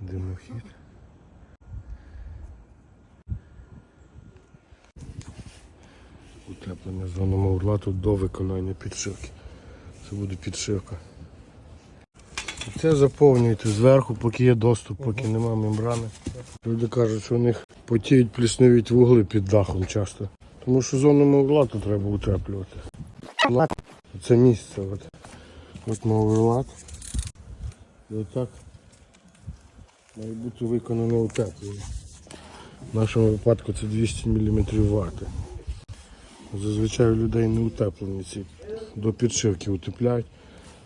Димохід. Утеплення зону урла тут до виконання підшивки. Це буде підшивка. Це заповнюєте зверху, поки є доступ, поки нема мембрани. Люди кажуть, що у них потіють плісневіть вугли під дахом часто. Тому що зону мовла тут треба утеплювати. Це місце. От, от лад. І отак має бути виконано утеплення. В нашому випадку це 200 мм вати. Зазвичай у людей не утеплені ці до підшивки утепляють,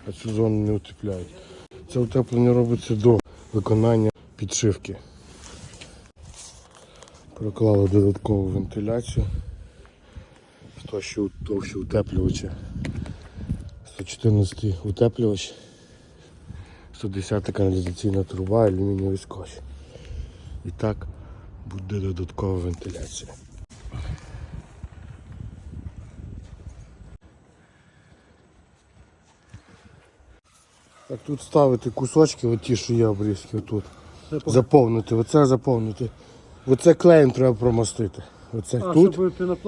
а цю зону не утепляють. Це утеплення робиться до виконання підшивки. Проклали додаткову вентиляцію. Товщі, товщі утеплювача. 114 утеплювач, 110 каналізаційна труба, алюмінієвий скотч. І так буде додаткова вентиляція. Так тут ставити кусочки, от ті, що є обрізки, отут. Заповнити, оце заповнити. Оце клеєм треба промастити. Оце А, тут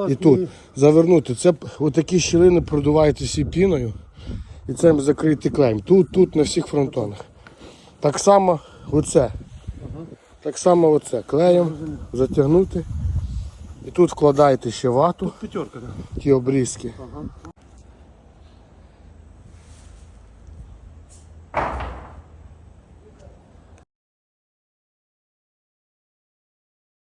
і тут. Завернути. Це отакі щілини продуваєте всі піною і цим закритий клеєм. Тут, тут, на всіх фронтонах. Так само оце. Так само оце. Клеєм затягнути. І тут вкладаєте ще вату, П'ятерка, так. ті обрізки.